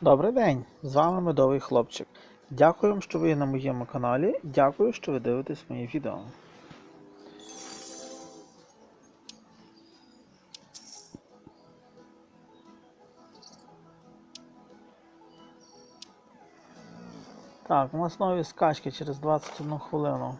Добрий день! З вами Медовий Хлопчик. Дякую, що ви на моєму каналі. Дякую, що ви дивитесь мої відео. Так, у нас нові скачки через 21 хвилину.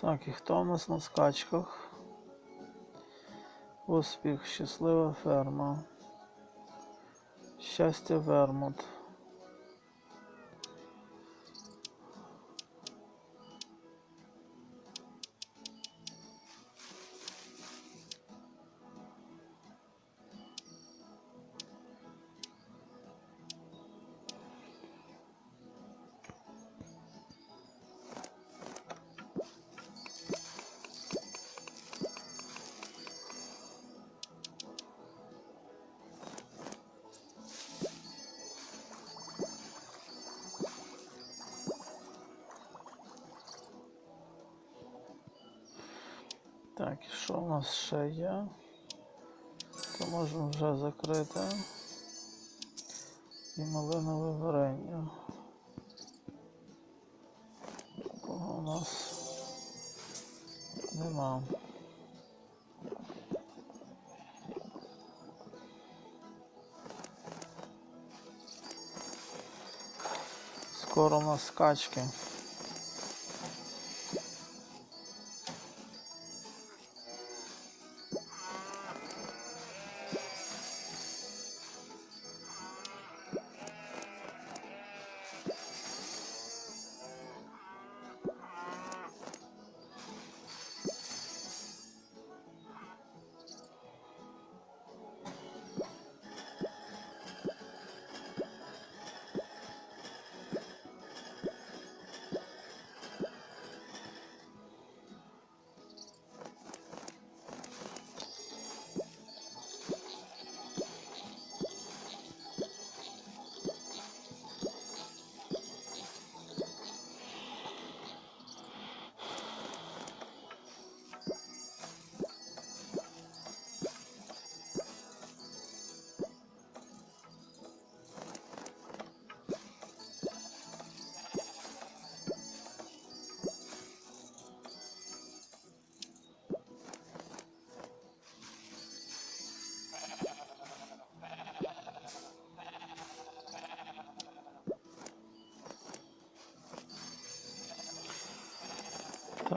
Так, і хто у нас на скачках? Успіх, щаслива ферма. Щастя Вермут. Так, що у нас ще є? То можемо вже закрити. І малинове варення. Такого у нас нема. Скоро у нас скачки.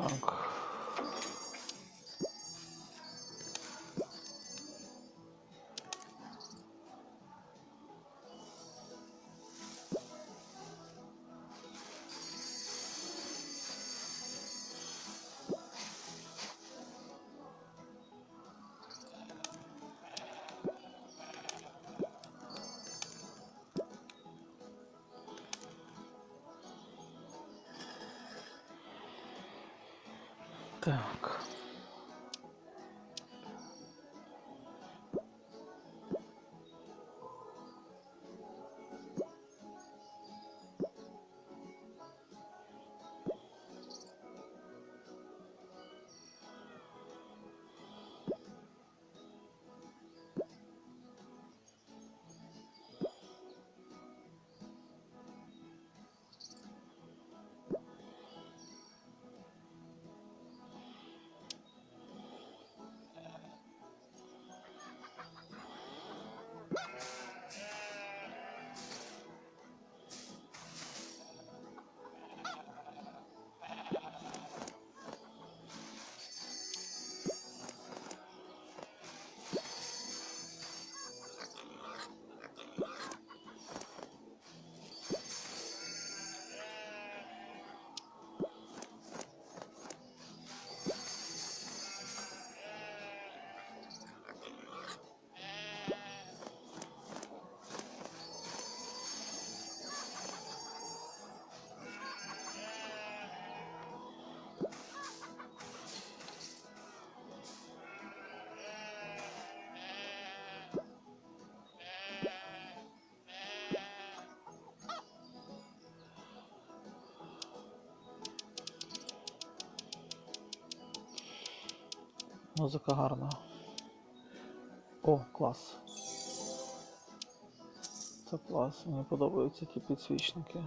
Так. Так. Музика гарна. О, клас. Це клас. Мені подобаються ті підсвічники.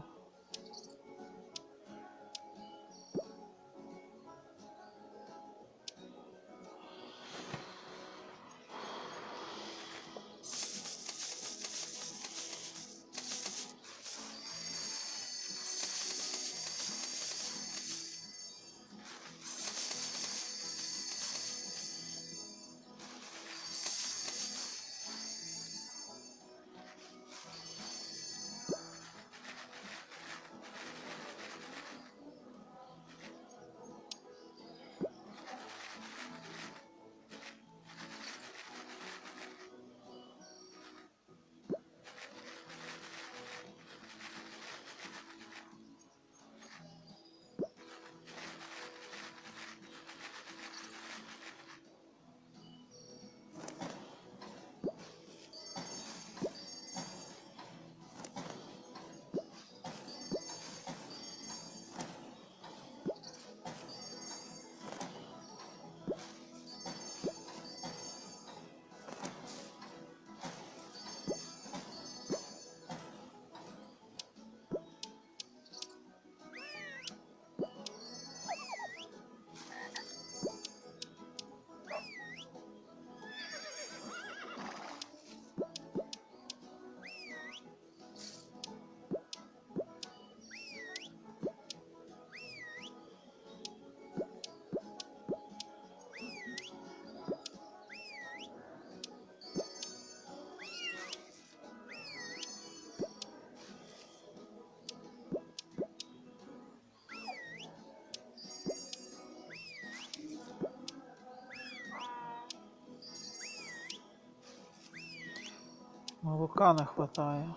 Молока не хватає.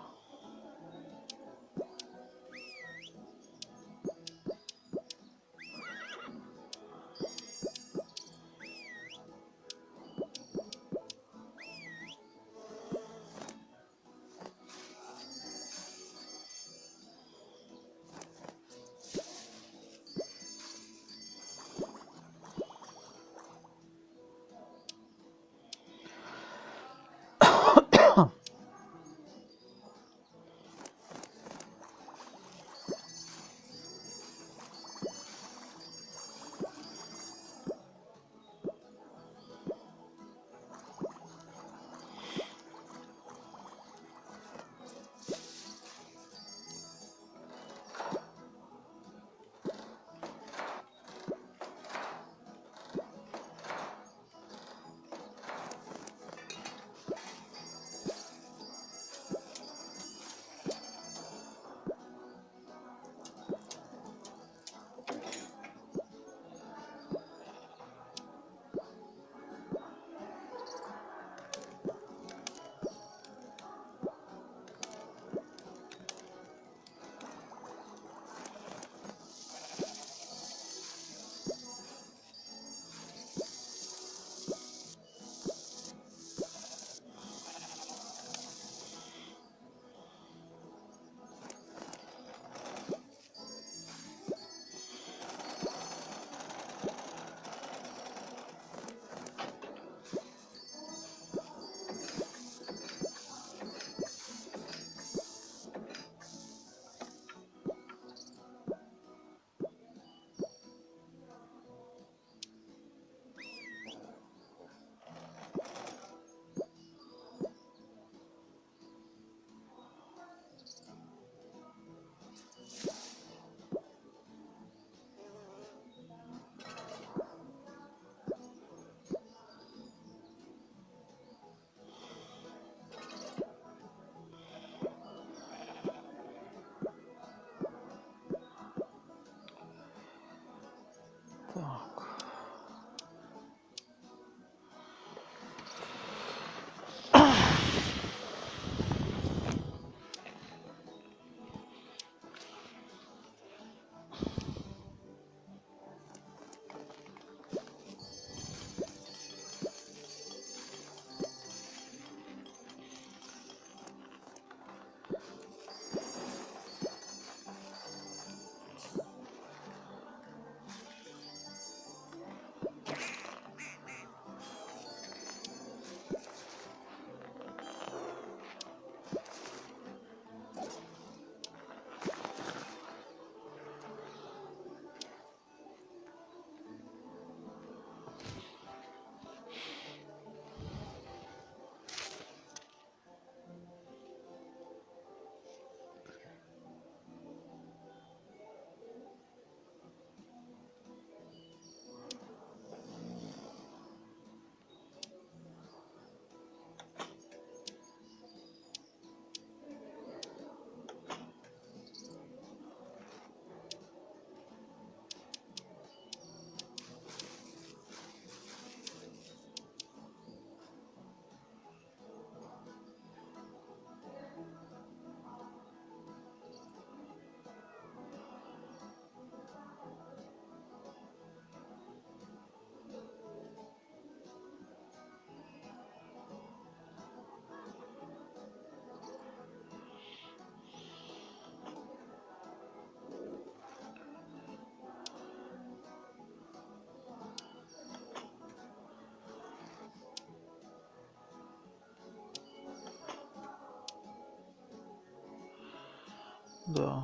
Да,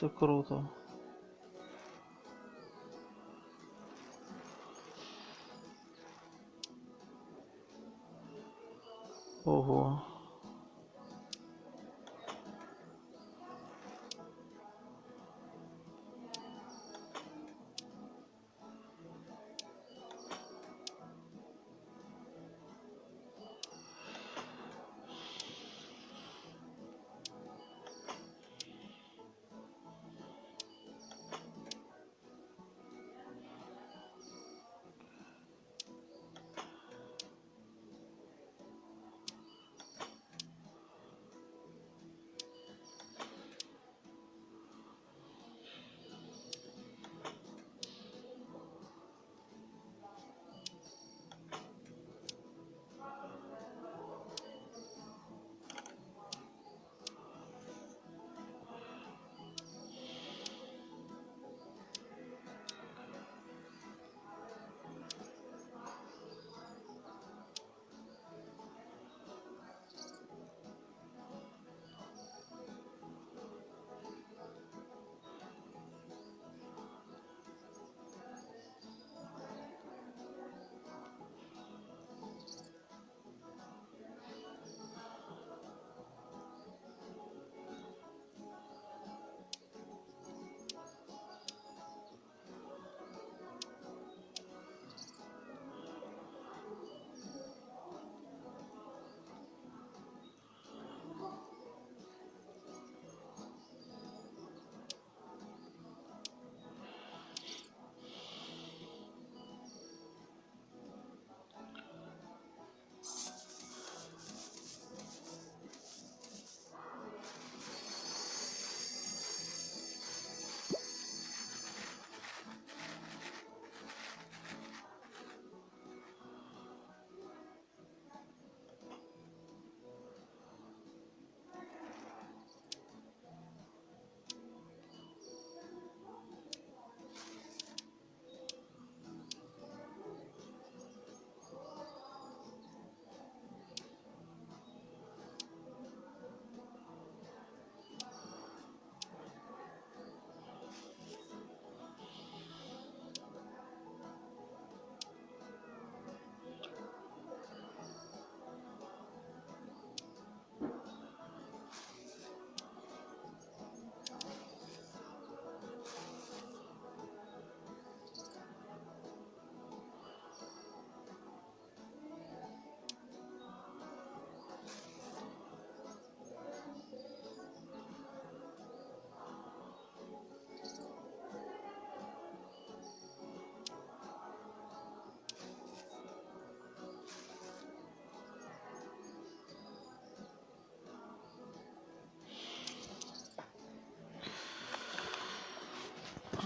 це круто.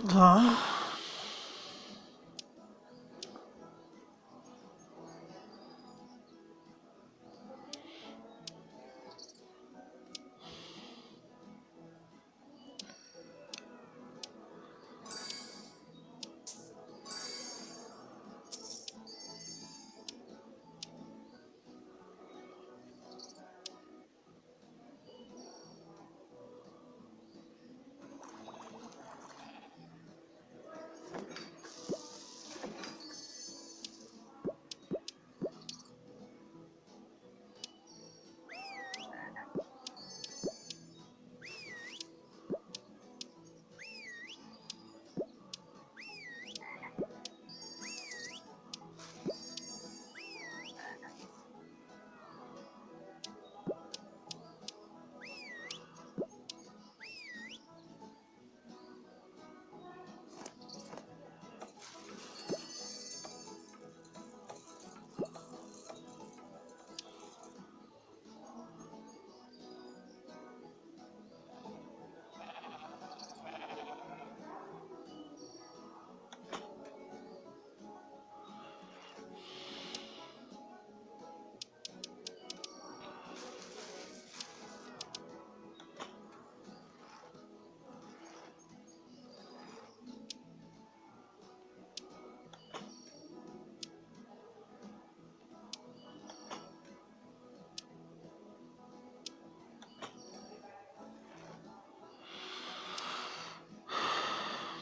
Да.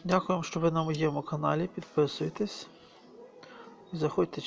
Дякуємо, що ви на моєму каналі. Підписуйтесь. Заходьте